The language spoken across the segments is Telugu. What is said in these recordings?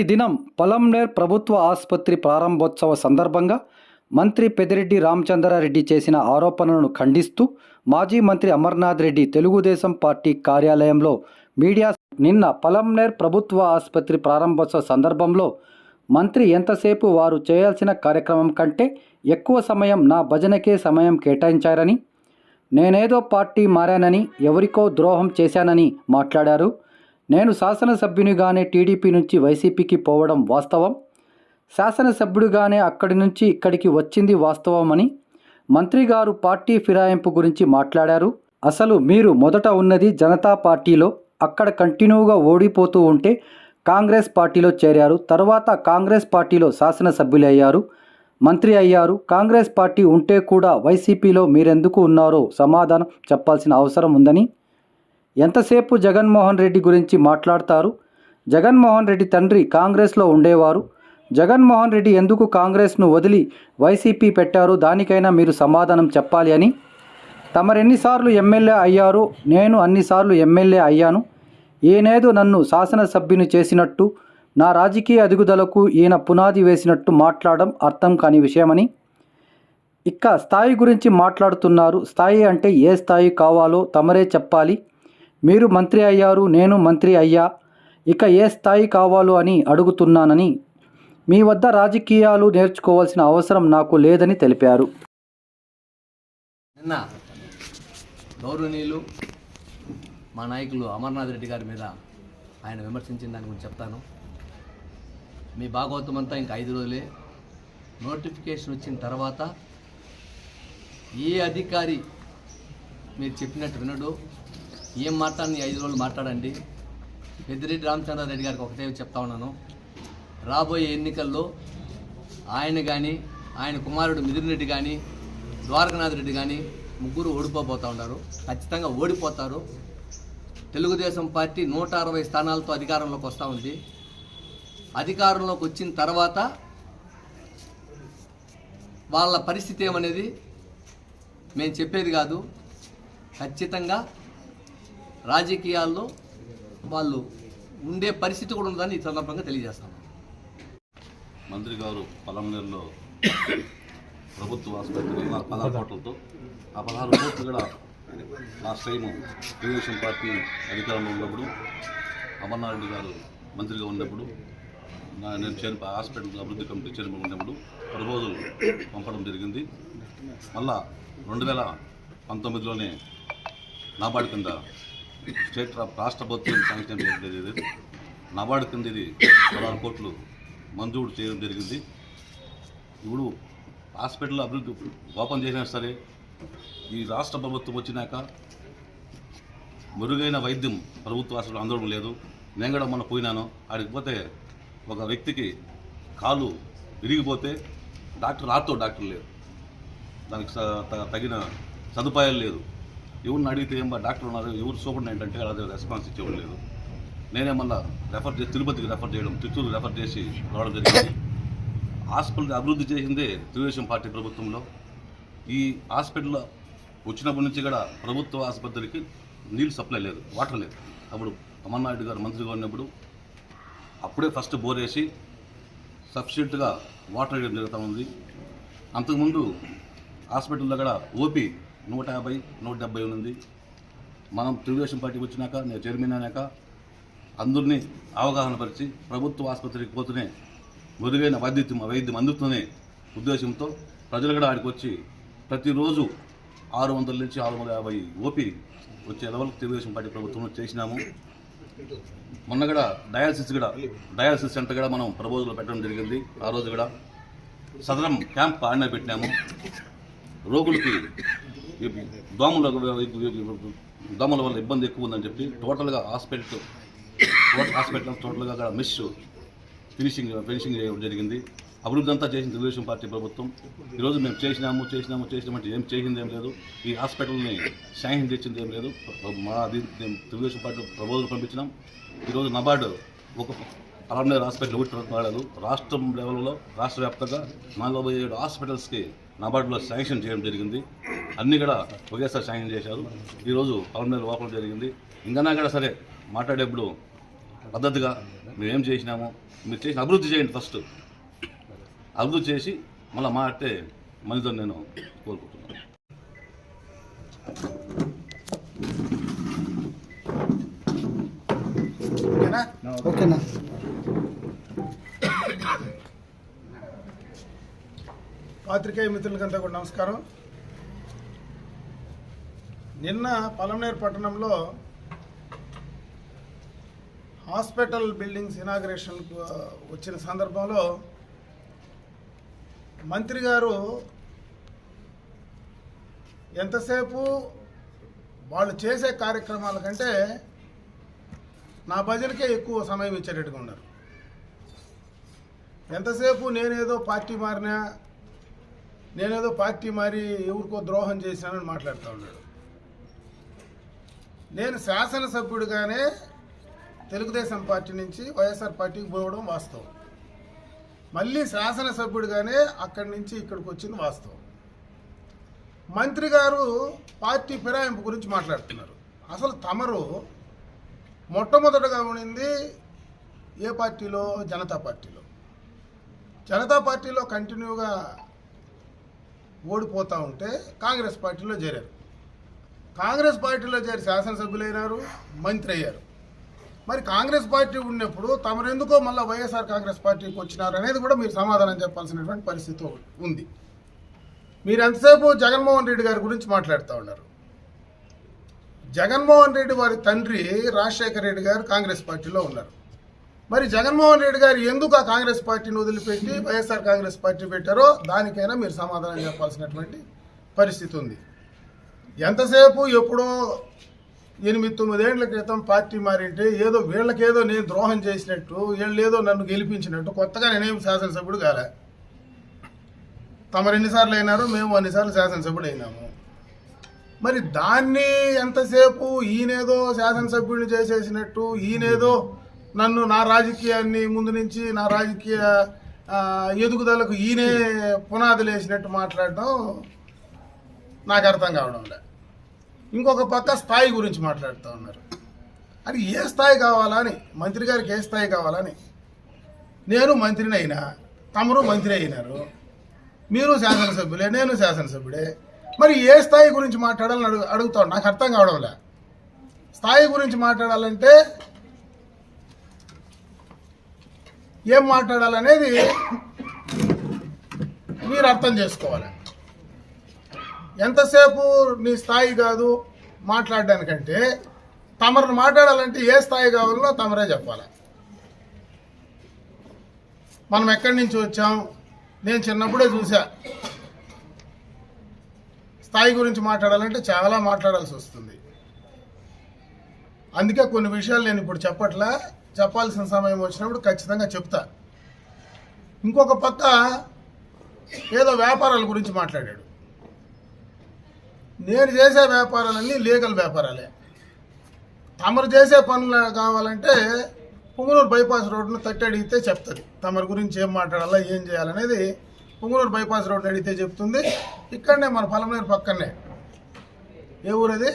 నిన్నటి దినం పొలంనేర్ ప్రభుత్వ ఆసుపత్రి ప్రారంభోత్సవ సందర్భంగా మంత్రి పెదిరెడ్డి రామచంద్రారెడ్డి చేసిన ఆరోపణలను ఖండిస్తూ మాజీ మంత్రి అమర్నాథ్ రెడ్డి తెలుగుదేశం పార్టీ కార్యాలయంలో మీడియా నిన్న పొలంనేర్ ప్రభుత్వ ఆసుపత్రి ప్రారంభోత్సవ సందర్భంలో మంత్రి ఎంతసేపు వారు చేయాల్సిన కార్యక్రమం కంటే ఎక్కువ సమయం నా భజనకే సమయం కేటాయించారని నేనేదో పార్టీ మారానని ఎవరికో ద్రోహం చేశానని మాట్లాడారు. నేను శాసనసభ్యునిగానే టీడీపీ నుంచి వైసీపీకి పోవడం వాస్తవం. శాసనసభ్యుడిగానే అక్కడి నుంచి ఇక్కడికి వచ్చింది వాస్తవమని మంత్రి గారు పార్టీ ఫిరాయింపు గురించి మాట్లాడారు. అసలు మీరు మొదట ఉన్నది జనతా పార్టీలో అక్కడ కంటిన్యూగా ఓడిపోతూ ఉంటే కాంగ్రెస్ పార్టీలో చేరారు. తర్వాత కాంగ్రెస్ పార్టీలో శాసనసభ్యులయ్యారు మంత్రి అయ్యారు. కాంగ్రెస్ పార్టీ ఉంటే కూడా వైసీపీలో మీరెందుకు ఉన్నారో సమాధానం చెప్పాల్సిన అవసరం ఉందని ఎంతసేపు జగన్మోహన్ రెడ్డి గురించి మాట్లాడతారు? జగన్మోహన్ రెడ్డి తండ్రి కాంగ్రెస్లో ఉండేవారు. జగన్మోహన్ రెడ్డి ఎందుకు కాంగ్రెస్ను వదిలి వైసీపీ పెట్టారు? దానికైనా మీరు సమాధానం చెప్పాలి అని. తమరెన్నిసార్లు ఎమ్మెల్యే అయ్యారు? నేను అన్నిసార్లు ఎమ్మెల్యే అయ్యాను. ఈయనేదో నన్ను శాసనసభ్యుని చేసినట్టు నా రాజకీయ అదుగుదలకు ఈయన పునాది వేసినట్టు మాట్లాడడం అర్థం కాని విషయమని. ఇక స్థాయి గురించి మాట్లాడుతున్నారు. స్థాయి అంటే ఏ స్థాయి కావాలో తమరే చెప్పాలి. మీరు మంత్రి అయ్యారు నేను మంత్రి అయ్యా. ఇక ఏ స్థాయి కావాలో అని అడుగుతున్నానని మీ వద్ద రాజకీయాలు నేర్చుకోవాల్సిన అవసరం నాకు లేదని తెలిపారు. నిన్న గౌరవనీయులు మా నాయకులు అమర్నాథ్ రెడ్డి గారి మీద ఆయన విమర్శించిన దాని గురించి చెప్తాను. మీ భాగవతం అంతా ఇంకా ఐదు రోజులే. నోటిఫికేషన్ వచ్చిన తర్వాత ఏ అధికారి మీరు చెప్పినట్టు వినడు. ఏం మాట్లాడిన ఐదు రోజులు మాట్లాడండి. పెద్దిరెడ్డి రామచంద్రారెడ్డి గారికి ఒకటే చెప్తా ఉన్నాను. రాబోయే ఎన్నికల్లో ఆయన కానీ ఆయన కుమారుడు మిథున్ రెడ్డి కానీ ద్వారకనాథ్ రెడ్డి కానీ ముగ్గురు ఓడిపోబోతూ ఉన్నారు. ఖచ్చితంగా ఓడిపోతారు. తెలుగుదేశం పార్టీ నూట అరవై స్థానాలతో అధికారంలోకి వస్తూ ఉంది. అధికారంలోకి వచ్చిన తర్వాత వాళ్ళ పరిస్థితి ఏమనేది మేము చెప్పేది కాదు. ఖచ్చితంగా రాజకీయాల్లో వాళ్ళు ఉండే పరిస్థితి కూడా ఉందని ఈ సందర్భంగా తెలియజేస్తాను. మంత్రి గారు పలంనేరులో ప్రభుత్వ ఆసుపత్రి పదహారు కోట్లతో ఆ పదహారు కోట్లు కూడా లాస్ట్ టైం తెలుగుదేశం పార్టీ అధికారంలో ఉన్నప్పుడు అమర్నాథ్ రెడ్డి గారు మంత్రిగా ఉన్నప్పుడు నా- నేను చైర్ హాస్పిటల్ అభివృద్ధి కమిటీ చైర్మన్ ఉన్నప్పుడు ప్రపోజల్ పంపడం జరిగింది. మళ్ళా రెండు వేల పంతొమ్మిదిలోనే నాబార్డు కింద స్టేట్ రాష్ట్ర ప్రభుత్వం శాంక్షన్ చేయలేదు జరిగింది. నాబార్డు కింద ఇది పదహారు కోట్లు మంజూరు చేయడం జరిగింది. ఇప్పుడు హాస్పిటల్ అభివృద్ధి ఓపెన్ చేసినా సరే ఈ రాష్ట్ర ప్రభుత్వం వచ్చినాక మెరుగైన వైద్యం ప్రభుత్వ హాస్పిటల్ అందడం లేదు. నేను కూడా మొన్న పోయినాను. ఆడికి పోతే ఒక వ్యక్తికి కాలు విరిగిపోతే డాక్టర్ రాతో డాక్టర్ లేరు. దానికి తగిన సదుపాయాలు లేదు. ఎవరిని అడిగితే ఏం డాక్టర్ ఉన్నారు? ఎవరు సూపరింటెండెంట్ ఏంటంటే అదే రెస్పాన్స్ ఇచ్చేవాళ్ళు లేదు. నేనే మళ్ళీ రెఫర్ చేసి తిరుపతికి రెఫర్ చేయడం చిత్తూరు రెఫర్ చేసి రావడం జరిగింది. హాస్పిటల్ అభివృద్ధి చేసిందే తెలుగుదేశం పార్టీ ప్రభుత్వంలో. ఈ హాస్పిటల్ వచ్చినప్పటి నుంచి కూడా ప్రభుత్వ ఆసుపత్రికి నీళ్ళు సప్లై లేదు వాటర్ లేదు. అప్పుడు అమర్నాయుడు గారు మంత్రిగా ఉన్నప్పుడు అప్పుడే ఫస్ట్ బోర్ వేసి సఫిషియెంట్గా వాటర్ వేయడం జరుగుతూ ఉంది. అంతకుముందు హాస్పిటల్లో కూడా ఓపీ నూట యాభై నూట డెబ్బై ఉంది మనం తెలుగుదేశం పార్టీకి వచ్చినాక నేను చైర్మన్ అయినాక అందరినీ అవగాహన పరిచి ప్రభుత్వ ఆసుపత్రికి పోతూనే మెరుగైన వైద్యం వైద్యం అందుతుందనే ఉద్దేశంతో ప్రజలు కూడా ఆడికి వచ్చి ప్రతిరోజు ఆరు వందల నుంచి ఆరు వందల యాభై ఓపీ వచ్చే లెవెల్కి తెలుగుదేశం పార్టీ ప్రభుత్వం చేసినాము. మొన్న కూడా డయాలసిస్ కూడా డయాలసిస్ సెంటర్ కూడా మనం ప్రపోజల్ పెట్టడం జరిగింది ఆ రోజు కూడా. సదరం క్యాంప్ ఆడిన పెట్టినాము. రోగులకి దోమల దోమల వల్ల ఇబ్బంది ఎక్కువ ఉందని చెప్పి టోటల్గా హాస్పిటల్ టోటల్ హాస్పిటల్ టోటల్గా అక్కడ మిస్ ఫినిషింగ్ ఫినిషింగ్ చేయడం జరిగింది. అభివృద్ధి అంతా చేసింది తెలుగుదేశం పార్టీ ప్రభుత్వం. ఈరోజు మేము చేసినాము చేసినాము చేసినామంటే ఏం చేసింది ఏం లేదు. ఈ హాస్పిటల్ని శాంక్షన్ తెచ్చింది ఏం లేదు. మా తెలుగుదేశం పార్టీ ప్రబోధన పంపించినాం. ఈరోజు నబార్డు ఒక పలమనేరు హాస్పిటల్ ఒకటి వాడారు రాష్ట్రం లెవెల్లో రాష్ట్ర వ్యాప్తంగా నలభై ఏడు హాస్పిటల్స్కి నబార్డులో శాంక్షన్ చేయడం జరిగింది. అన్నీ కూడా ఒకేసారి శాంక్షన్ చేశారు. ఈరోజు పలమనేరు ఓపెన్ జరిగింది. ఇంకా కూడా సరే మాట్లాడేప్పుడు పద్ధతిగా మేము ఏం చేసినామో మీరు చేసిన అభివృద్ధి చేయండి ఫస్ట్. అభివృద్ధి చేసి మళ్ళీ మాట్లాడితే మంచిదని నేను కోరుకుంటున్నాను. ఓకేనా? ఓకేనా? పాత్రికేయ మిత్రులకంతా కూడా నమస్కారం. నిన్న పలమనేరు పట్టణంలో హాస్పిటల్ బిల్డింగ్స్ ఇనాగ్రేషన్కు వచ్చిన సందర్భంలో మంత్రి గారు ఎంతసేపు వాళ్ళు చేసే కార్యక్రమాల కంటే నా భజనకే ఎక్కువ సమయం ఇచ్చేటట్టుగా ఉన్నారు. ఎంతసేపు నేనేదో పార్టీ మారినా నేనేదో పార్టీ మారి ఎవరికో ద్రోహం చేశానని మాట్లాడుతూ ఉన్నాడు. నేను శాసనసభ్యుడిగానే తెలుగుదేశం పార్టీ నుంచి వైఎస్ఆర్ పార్టీకి పోవడం వాస్తవం. మళ్ళీ శాసనసభ్యుడిగానే అక్కడి నుంచి ఇక్కడికి వచ్చింది వాస్తవం. మంత్రి గారు పార్టీ ఫిరాయింపు గురించి మాట్లాడుతున్నారు. అసలు తమరు మొట్టమొదటగా ఉండింది ఏ పార్టీలో? జనతా పార్టీలో. జనతా పార్టీలో కంటిన్యూగా ఓడిపోతూ ఉంటే కాంగ్రెస్ పార్టీలో చేరారు. కాంగ్రెస్ పార్టీలో చేరి శాసనసభ్యులైనారు మంత్రి అయ్యారు మరి కాంగ్రెస్ పార్టీ ఉన్నప్పుడు తమరెందుకో మళ్ళీ వైఎస్ఆర్ కాంగ్రెస్ పార్టీకి వచ్చినారు అనేది కూడా మీరు సమాధానం చెప్పాల్సినటువంటి పరిస్థితి ఉంది. మీరు ఎంతసేపు జగన్మోహన్ రెడ్డి గారి గురించి మాట్లాడుతూ ఉన్నారు? జగన్మోహన్ రెడ్డి వారి తండ్రి రాజశేఖర రెడ్డి గారు కాంగ్రెస్ పార్టీలో ఉన్నారు. మరి జగన్మోహన్ రెడ్డి గారు ఎందుకు ఆ కాంగ్రెస్ పార్టీని వదిలిపెట్టి వైఎస్ఆర్ కాంగ్రెస్ పార్టీ పెట్టారో దానికైనా మీరు సమాధానం చెప్పాల్సినటువంటి పరిస్థితి ఉంది. ఎంతసేపు ఎప్పుడో ఎనిమిది తొమ్మిదేళ్ళ క్రితం పార్టీ మారింటే ఏదో వీళ్ళకేదో నేను ద్రోహం చేసినట్టు వీళ్ళు ఏదో నన్ను గెలిపించినట్టు కొత్తగా నేనేం శాసనసభ్యుడు కాలే. తమరు ఎన్నిసార్లు అయినారో మేము అన్నిసార్లు శాసనసభ్యుడు అయినాము. మరి దాన్ని ఎంతసేపు ఈయనేదో శాసనసభ్యుడిని చేసేసినట్టు ఈయనేదో నన్ను నా రాజకీయాన్ని ముందు నుంచి నా రాజకీయ ఎదుగుదలకు ఈయనే పునాదులు వేసినట్టు మాట్లాడటం నాకు అర్థం కావడం లే. ఇంకొక పక్క స్థాయి గురించి మాట్లాడుతూ ఉన్నారు. అది ఏ స్థాయి కావాలని? మంత్రి గారికి ఏ స్థాయి కావాలని? నేను మంత్రిని అయినా తమరు మంత్రి అయినారు మీరు శాసనసభ్యులే నేను శాసనసభ్యుడే. మరి ఏ స్థాయి గురించి మాట్లాడాలని అడుగు అడుగుతాడు నాకు అర్థం కావడంలే స్థాయి గురించి మాట్లాడాలంటే ఏం మాట్లాడాలనేది మీరు అర్థం చేసుకోవాలి. ఎంతసేపు నీ స్థాయి కాదు మాట్లాడడానికంటే తమరు మాట్లాడాలంటే ఏ స్థాయి కావాలో తమరే చెప్పాలి. మనం ఎక్కడి నుంచి వచ్చాం? నేను చిన్నప్పుడే చూసా స్థాయి గురించి మాట్లాడాలంటే చాలా మాట్లాడాల్సి వస్తుంది. అందుకే కొన్ని విషయాలు నేను ఇప్పుడు చెప్పట్లా. చెప్పాల్సిన సమయం వచ్చినప్పుడు ఖచ్చితంగా చెప్తా. ఇంకొక పక్క ఏదో వ్యాపారాల గురించి మాట్లాడాడు. నేను చేసే వ్యాపారాలన్నీ లీగల్ వ్యాపారాలే. తమరు చేసే పనులు కావాలంటే పుంగనూరు బైపాస్ రోడ్ను తట్టి అడిగితే చెప్తుంది. తమరి గురించి ఏం మాట్లాడాలా ఏం చేయాలనేది పుంగనూరు బైపాస్ రోడ్ని అడిగితే చెప్తుంది. ఇక్కడనే మన పొలంనేరు పక్కనే. ఏ ఊరది?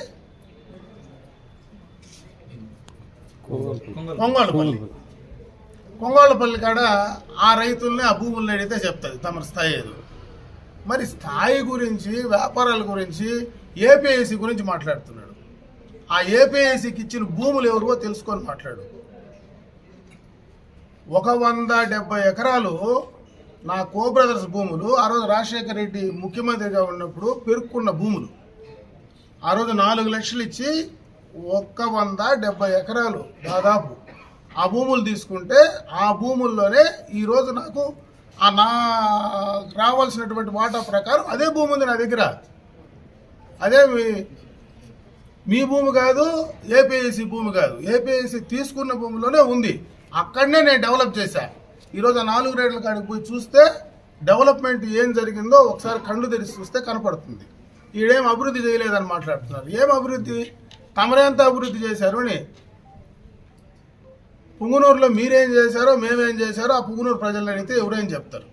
కొంగోళ్ళపల్లి కొంగోళ్ళపల్లి కాడ ఆ రైతుల్ని ఆ భూముల్ని అడిగితే చెప్తుంది తమ స్థాయి ఏదో మరి స్థాయి గురించి వ్యాపారాల గురించి ఏపీఐసి గురించి మాట్లాడుతున్నాడు. ఆ ఏపీఐసికి ఇచ్చిన భూములు ఎవరివో తెలుసుకొని మాట్లాడు. ఒక వంద డెబ్బై ఎకరాలు నా కో బ్రదర్స్ భూములు ఆ రోజు రాజశేఖర రెడ్డి ముఖ్యమంత్రిగా ఉన్నప్పుడు పెరుక్కున్న భూములు. ఆ రోజు నాలుగు లక్షలు ఇచ్చి ఒక్క వంద డెబ్బై ఎకరాలు దాదాపు. ఆ భూములు తీసుకుంటే ఆ భూముల్లోనే ఈరోజు నాకు ఆ నా రావాల్సినటువంటి వాటా ప్రకారం అదే భూమి ఉంది నా దగ్గర. అదే మీ మీ భూమి కాదు ఏపీఎస్సీ భూమి కాదు. ఏపీఎస్సీ తీసుకున్న భూమిలోనే ఉంది. అక్కడనే నేను డెవలప్ చేశా. ఈరోజు నాలుగు రేట్ల కాడికి పోయి చూస్తే డెవలప్మెంట్ ఏం జరిగిందో ఒకసారి కళ్ళు తెరిచి చూస్తే కనపడుతుంది. ఈడేం అభివృద్ధి చేయలేదని మాట్లాడుతున్నారు. ఏం అభివృద్ధి? తమరెంత అభివృద్ధి చేశారు అని. పుంగునూరులో మీరేం చేశారో మేమేం చేశారో ఆ పుంగునూరు ప్రజలను అడిగితే ఎవరేం చెప్తారు.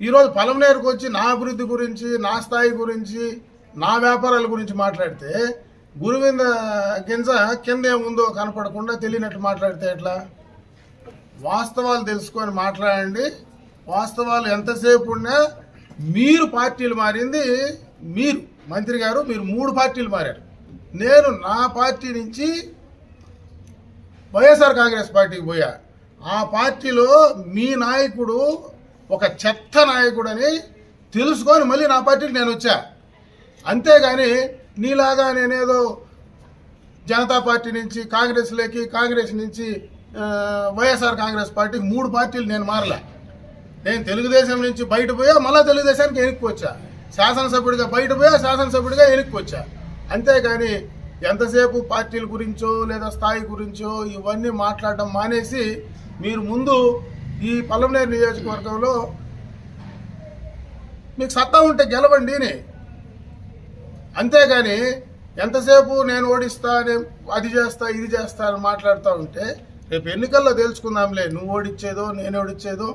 ఈరోజు పొలంనేరుకు వచ్చి నా అభివృద్ధి గురించి నా స్థాయి గురించి నా వ్యాపారాల గురించి మాట్లాడితే గురువింద గింజ కింద ఏముందో కనపడకుండా తెలియనట్టు మాట్లాడితే ఎట్లా? వాస్తవాలు తెలుసుకొని మాట్లాడండి. వాస్తవాలు ఎంతసేపు ఉన్నా మీరు పార్టీలు మారింది మీరు. మంత్రి గారు మీరు మూడు పార్టీలు మారారు. నేను నా పార్టీ నుంచి వైఎస్ఆర్ కాంగ్రెస్ పార్టీకి పోయా. ఆ పార్టీలో మీ నాయకుడు ఒక చెత్త నాయకుడని తెలుసుకొని మళ్ళీ నా పార్టీకి నేను వచ్చా. అంతేగాని నీలాగా నేనేదో జనతా పార్టీ నుంచి కాంగ్రెస్లోకి కాంగ్రెస్ నుంచి వైఎస్ఆర్ కాంగ్రెస్ పార్టీకి మూడు పార్టీలు నేను మారలే. నేను తెలుగుదేశం నుంచి బయట పోయా మళ్ళీ తెలుగుదేశానికి వెనక్కి వచ్చా. శాసనసభ్యుడిగా బయట పోయా శాసనసభ్యుడిగా వెనక్కి వచ్చా. అంతేగాని ఎంతసేపు పార్టీల గురించో లేదా స్థాయి గురించో ఇవన్నీ మాట్లాడడం మానేసి మీరు ముందు ఈ పల్లమనేరు నియోజకవర్గంలో మీకు సత్తా ఉంటే గెలవండి అంతేగాని ఎంతసేపు నేను ఓడిస్తా నేను అది చేస్తా ఇది చేస్తా అని మాట్లాడుతూ ఉంటే రేపు ఎన్నికల్లో తేల్చుకుందాంలే నువ్వు ఓడిచ్చేదో నేను ఓడిచ్చేదో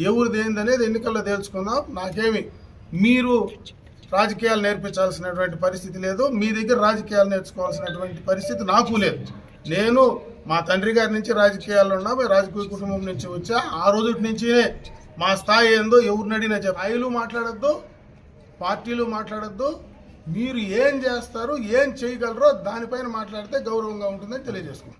ఎవరిది ఏందనేది ఎన్నికల్లో తేల్చుకుందాం నాకేమి. మీరు రాజకీయాలు నేర్పించాల్సినటువంటి పరిస్థితి లేదు. మీ దగ్గర రాజకీయాలు నేర్చుకోవాల్సినటువంటి పరిస్థితి నాకు లేదు. నేను మా తండ్రి గారి నుంచి రాజకీయాల్లో ఉన్నా రాజకీయ కుటుంబం నుంచి వచ్చా ఆ రోజు నుంచి మా స్థాయి ఏందో ఎవరిని అడిగినా చెప్ప స్థాయిలు మాట్లాడద్దు పార్టీలు మాట్లాడద్దు మీరు ఏం చేస్తారు ఏం చేయగలరో దానిపైన మాట్లాడితే గౌరవంగా ఉంటుందని తెలియజేసుకుంటాం